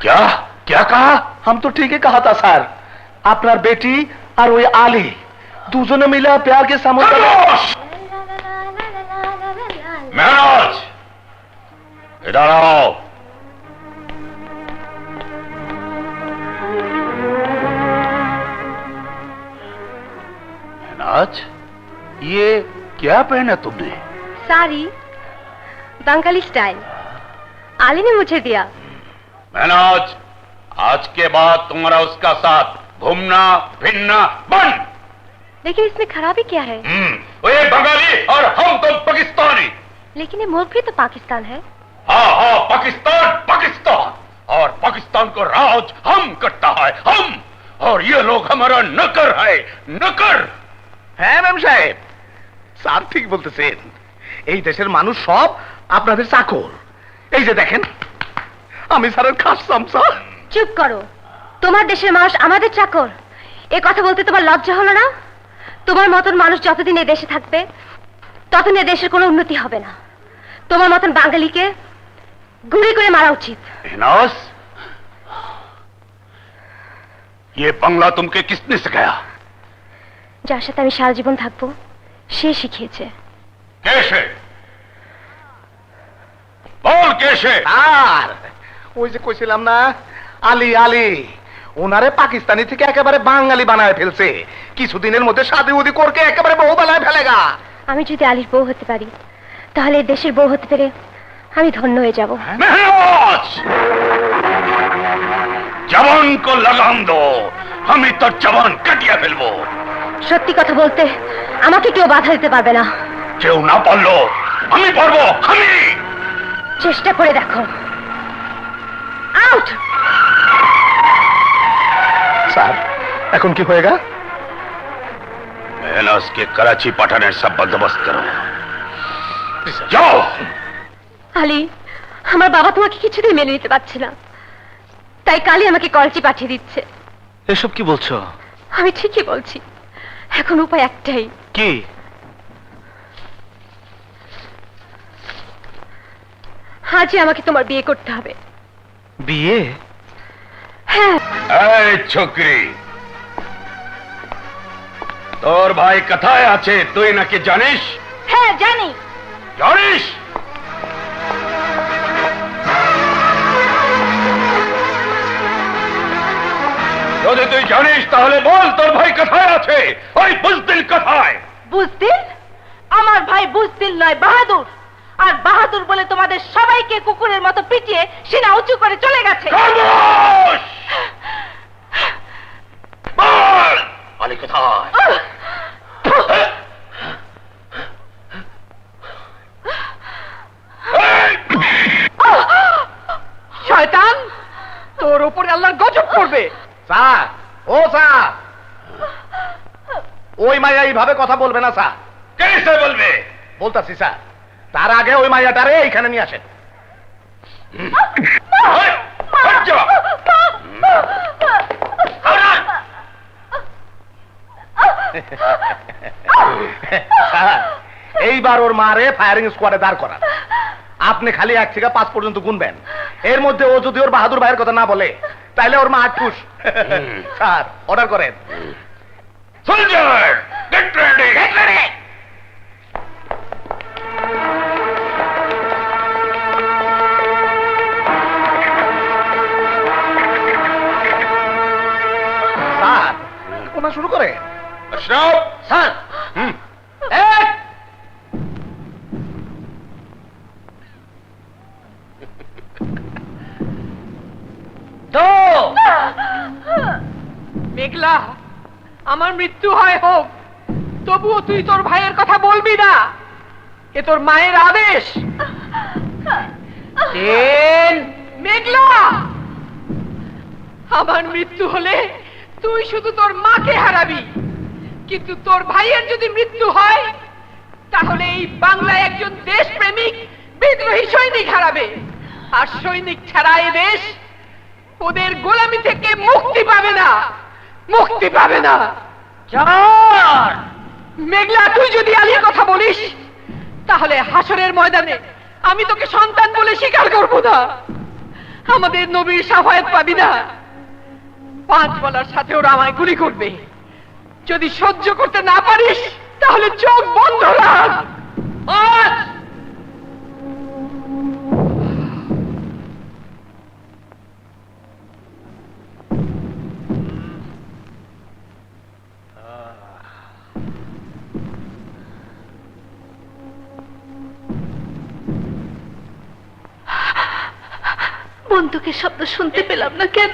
क्या क्या कहा हम तो ठीक ही कहा था सर আপনার বেটি আর ওই আলী দুজনে মিলে প্যার কে সামনে खामोश! महराज इधर आओ महराज ये क्या पहना तुमने साड़ी बंगाली स्टाइल आली ने मुझे दिया महनाज आज के बाद तुम्हारा उसका साथ घूमना फिरना बंद लेकिन इसमें खराबी क्या है हम्म, वो ये बंगाली और हम तो पाकिस्तानी लेकिन ये मुल्क भी तो पाकिस्तान है हाँ हाँ पाकिस्तान पाकिस्तान और पाकिस्तान को राज हम करता है हम और ये लोग हमारा नकर है नकर হ্যাঁ ম্যাম সাহেব স্যার ঠিক বলতেছেন এই দেশের মানুষ সব আপনাদের চাকর এই যে দেখেন আমি স্যারের খাস চামচা চুপ করো তোমার দেশের মানুষ আমাদের চাকর এ কথা বলতে তোমার লজ্জা হলো না তোমার মতন মানুষ যতদিন এ দেশে থাকবে ততদিন এ দেশের কোনো উন্নতি হবে না তোমার মতন বাঙালিকে গুলি করে মারা উচিত हिनास ये बंगला तुमके किसने सिखाया যার সাথে আমি সারা জীবন থাকবো সে শিখিয়েছে कैसे बोल कैसे আর ওই যে কইছিলাম না আলী আলী ওনারে পাকিস্তানি থেকে একেবারে বাঙালি বানায় ফেলছে। কিছুদিনের মধ্যে সাদি উদি করকে একেবারে বউ বানায় ফেলেগা আমি যদি আলীর বউ হতে পারি তাহলে দেশের বউ হতে পেরে আমি ধন্য হয়ে যাব। হ্যাঁ। জবান কো লাগাম দো আমি তো জবান কাটিয়া ফেলব। সত্যি কথা বলতে আমাকে কেউ বাধা দিতে পারবে না। কেউ না পারল আমি পারব আমি! চেষ্টা করে দেখো। আউট স্যার এখন কি হয়েগা এনএসকে করাচি পাঠানোর সব বন্দোবস্ত করো। যাও! আলী আমার বাবা তোমাকে কিছুতেই মেনে নিতে পারছে না। তাই কালই আমাকে করাচি পাঠিয়ে দিচ্ছে। এসব কি বলছো? আমি ঠিকই বলছি। এখন উপায় একটাই। কি? হাজি আমাকে তোমার বিয়ে করতে হবে। বিয়ে? হ্যাঁ। এই ছোকরি তোর ভাই কথায় আছে? তুই নাকি জানিস? হ্যাঁ জানি। জানিস? যদি তুই জানিস তাহলে বল তোর ভাই কোথায় আছে? ওই বুঝদিল কোথায়? বুঝদিল? আমার ভাই বুঝদিল নয় বাহাদুর। আর বাহাদুর বলে তোমাদের সবাইকে কুকুরের মতো পিটিয়ে সিনা উঁচু করে চলে গেছে! শয়তান তোর উপরে আল্লাহর গজব পড়বে। স্যার ও স্যার! ওই মাইয়া এইভাবে কথা বলবে না স্যার। कैसे বলবে? বলতাছি স্যার। তার আগে ওই মাইয়াটারে এইখানে নিয়ে আসেন। ওই, হট যা। আউট! স্যার এইবার ওর মারে ফায়ারিং স্কোয়াডে দাঁড় করান। আপনি খালি এক থেকে পাঁচ পর্যন্ত গুনবেন। এর মধ্যে ও যদি ওর বাহাদুর ভাইয়ের কথা না বলে তাইলে ওর মা আটপুস স্যার অর্ডার করেন। ready. স্যার হুম। এক তো মেঘলা আমার মৃত্যু হয় হোক তবুও তুই তোর ভাইয়ের কথা বলবি না। এ তোর মায়ের আদেশ। মেঘলা! আমার মৃত্যু হলে তুই শুধু তোর মাকে হারাবি। কিন্তু তোর ভাইয়ের যদি মৃত্যু হয় তাহলে এই বাংলায় একজন দেশপ্রেমিক বিদ্রোহী সৈনিক হারাবে। আর সৈনিক ছাড়া এ দেশ ওদের গোলামি থেকে মুক্তি পাবে না। মুক্তি পাবে না। মেঘলা তুই যদি আলীর কথা বলিস তাহলে হাসরের ময়দানে আমি তোকে সন্তান বলে স্বীকার করব না। আমাদের নবীর সাফায়াত পাবি না। পাঁচ বলার সাথে ওরা আমায় গুলি করবে। যদি সহ্য করতে না পারিস তাহলে চোখ বন্ধ রাখ। আজ! বন্দুকের শব্দ শুনতে পেলাম না কেন?